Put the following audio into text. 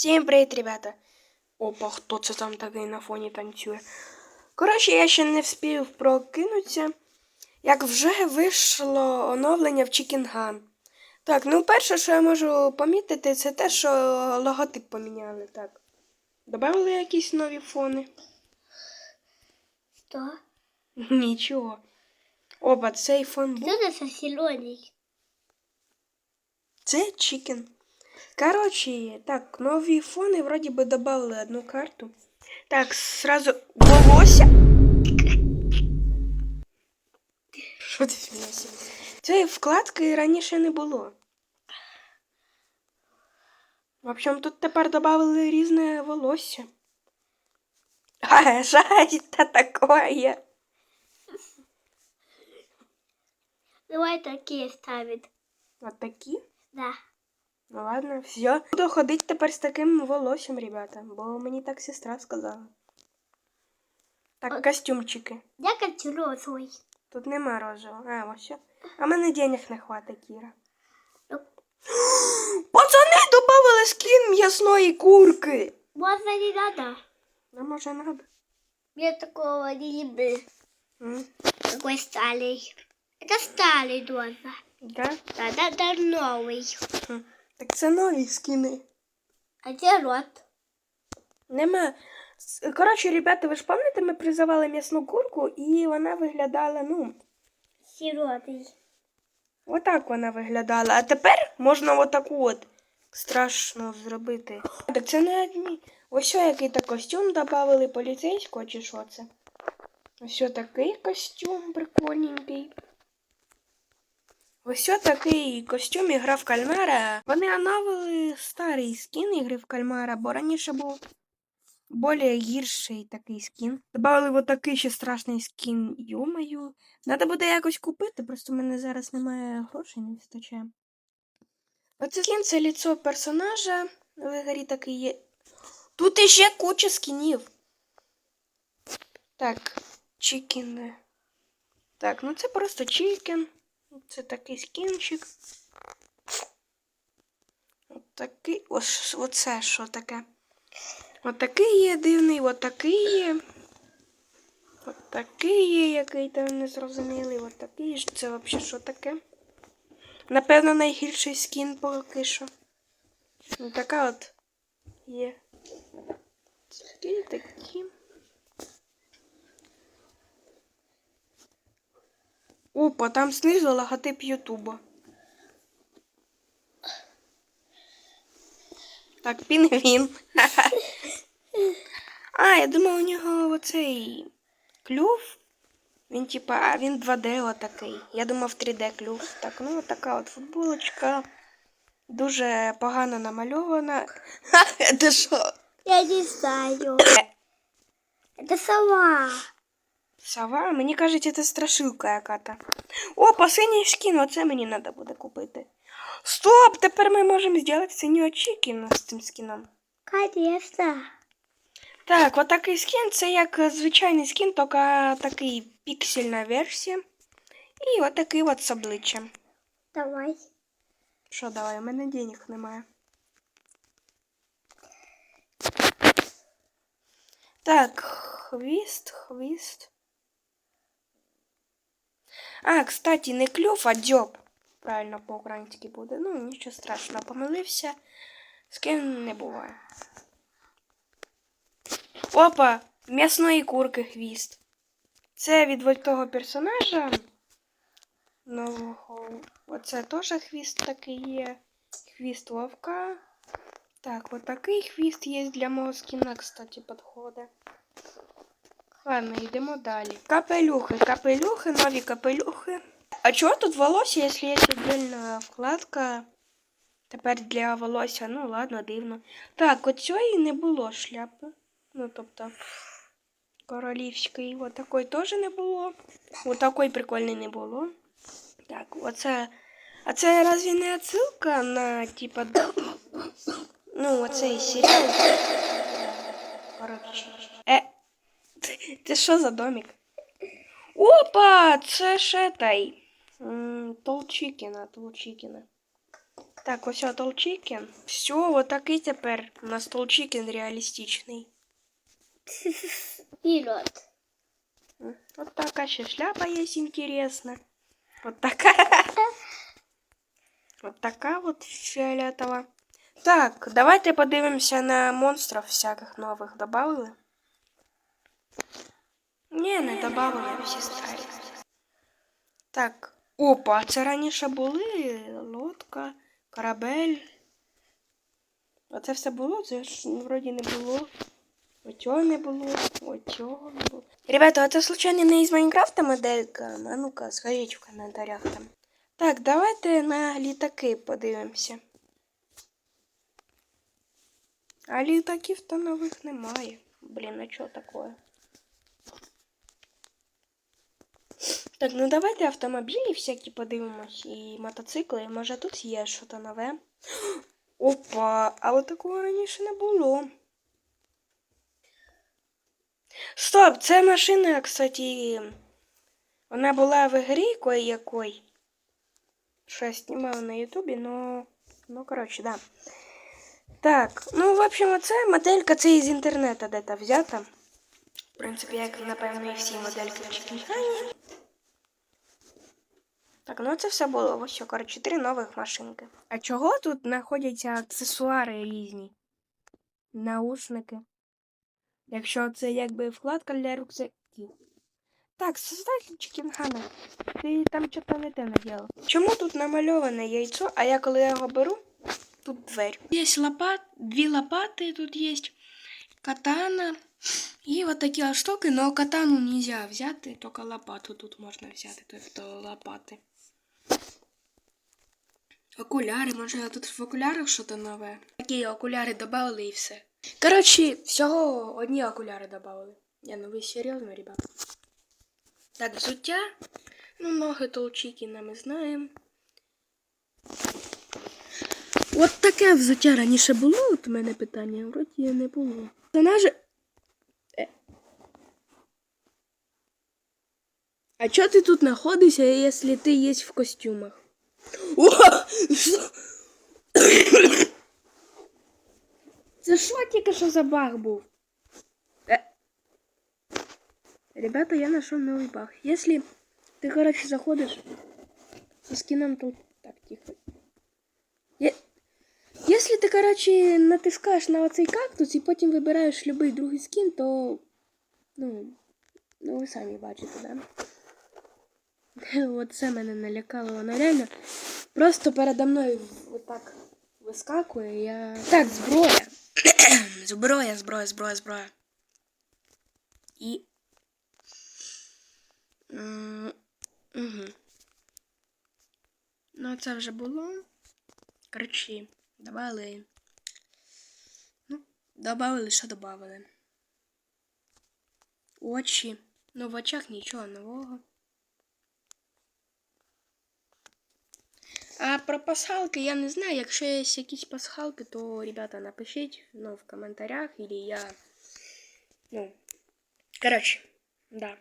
Всім привіт, ребята! Опа, хто це там такий на фоні танцює? Коротше, я ще не встиг прокинутися, як вже вийшло оновлення в Chicken Gun. Так, ну перше, що я можу помітити, це те, що логотип поміняли. Так. Добавили якісь нові фони? Что? Нічого. Опа, цей фон був. Це чикен. Короче, так, нові фони вроді би добавили одну карту. Так, сразу волосся. Що ти смієшся? Цієї вкладки раніше не було. В общем, тут тепер додали різне волосся. А, жаль-то такое. Давай такие ставит. От такі. Да. Ну ладно, все. Буду ходити тепер з таким волоссям, ребята, бо мені так сестра сказала. Так, От. костюмчики. Я хочу розовый. Тут нема розового. А, ось. що. А мене денег не хватить, Кіра. Ну. Пацани добавили скін м'ясної курки. Можно не надо. Ну, може, надо. Я такого не люблю. М, Какой старый. Это старый доза. Да? Да, да, да, новый. Хм. Так це нові скіни. А где рот? Нема. Коротше, ребята, ви ж пам'ятаєте, ми призивали м'ясну курку, і вона виглядала, ну, Сиротый. Отак вона виглядала. А тепер можна отаку от страшно зробити. Так це не одні. Ось який то костюм додали поліцейського чи що це? Ось такий костюм прикольненький. Ось такий костюм ігра в кальмара. Вони оновили старий скін ігри в кальмара, бо раніше був більш гірший такий скін. Добавили вот такий ще страшний скін, юмою. Надо буде якось купити, просто в мене зараз немає грошей, не вистачає. Оце скін це ліцо персонажа. В ігрі такий є. Тут іще куча скінів. Так, чікен. Так, ну це просто чікен. Це такий скінчик. От такий. Ось оце що таке. От такий є дивний, от такий є. От такий є, який там незрозумілий, от такий ж. Це взагалі що таке? Напевно, найгірший скін поки що. Ну, така от є. Такі, такі. Опа, там знизу логотип Ютуба. Так, пінгвін. А, я думав, у нього оцей клюв. Він типа, а він 2D отакий. Я думав 3D клюв. Так, ну така от футболочка. Дуже погано намальована. Ха, Це що? Я не знаю. Это сова. Сова? Мені кажуть, це страшилка яка-то. О, синій скін, оце мені треба буде купити. Стоп! Тепер ми можемо зробити синього чікіна з цим скіном. Конечно. Так, от такий скін це як е, звичайний скін, тільки такий піксельна версія. І от такий от з обличчям. Давай. Що давай, у мене денег немає. Так, хвіст, хвіст. А, кстати, не клюв, а дзьоб. Правильно по-українськи буде. Ну, нічого страшного, помилився. Скин не буває. Опа! М'ясної курки хвіст. Це від ось того персонажа. Нового. Оце теж хвіст такий є. Хвіст вовка. Так, от такий хвіст є для мого скіна, кстати, підходить. Ладно, йдемо далі. Капелюхи, капелюхи, нові капелюхи. А чого тут волосся, якщо є віддільна вкладка? Тепер для волосся, ну ладно, дивно. Так, от цієї не було шляпи. Ну, тобто, королівської. От такої теж не було. От такої прикольної не було. Так, оце. А це разве не отсылка на типа. Ну, оцей серіал. Коротше. Е. Це що за домик? Опа! Це ж етай. Толчикіна, Толчикіна. Так, ось толчикен. Все, вот такий тепер у нас толчикен реалістичний. Вперед. М, Вот такая еще шляпа есть интересная. Вот такая. Вот такая вот фиолетовая. Так, давайте подивимося на монстрів всяких нових. Добавили? Ні, не добавили всі старі. Так. Опа, це раніше були лодка, корабель. Оце все було, це ж ну, вроді не було. Оцього не було, оцього не було. Ребята, це случайно не із Майнкрафта моделька? А ну-ка, скажіть в коментарях там. Так, давайте на літаки подивимося. А літаків то нових немає. Блін, а що таке? Так, ну давайте автомобілі всякі подивимось і мотоцикли. Може тут є щось нове. Опа, а от такого раніше не було. Стоп, це машина, кстати. Вона була в ігрі кої-якої. Що я знімав на Ютубі, но. Ну, коротше, да. Так, ну, в общем, це моделька це із інтернету де-то взята. В принципі, як, напевно, і всі модельки в Чекінхані. Так, ну це все було. Ось що, коротше, три нових машинки. А чого тут знаходяться аксесуари різні? Наушники. Якщо це якби вкладка для рюкзаків. Так, создатель Чікінгана, ти там що-то не те наділа. Чому тут намальоване яйцо, а я коли його беру, тут дверь. Є лопат, дві лопати тут є, катана і от такі штуки, але катану нельзя взяти, тільки лопату тут можна взяти, тобто лопати. Окуляри, може тут в окулярах щось нове. Такі окуляри додали і все. Коротше, всього одні окуляри додали. Я ну ви серйозно, ребята? Так, взуття. Ну, ноги толчикіна ми знаємо. От таке взуття раніше було, от у мене питання, вроді не було. Персонажі... Е. А чого ти тут знаходишся, якщо ти є в костюмах? О! Що? Це що тільки що за баг був? Е. Ребята, я нашел новый баг. Если ты, короче, заходишь со скином тут... Так, тихо. Е- Если ти, короче, натискаєш на оцей кактус і потім вибираєш любий другий скін, то. Ну. Ну, ви самі бачите, да? От це мене налякало, воно реально. Просто передо мною отак вискакує, я. Так, зброя. зброя, зброя, зброя, зброя. І. М, Угу. Ну, це вже було. Коротше, добавили. Ну, добавили, що добавили. Очі. Ну, в очах нічого нового. А про пасхалки я не знаю. Якщо є якісь пасхалки, то, ребята, напишіть ну, в коментарях, или я. Ну. Коротше, да.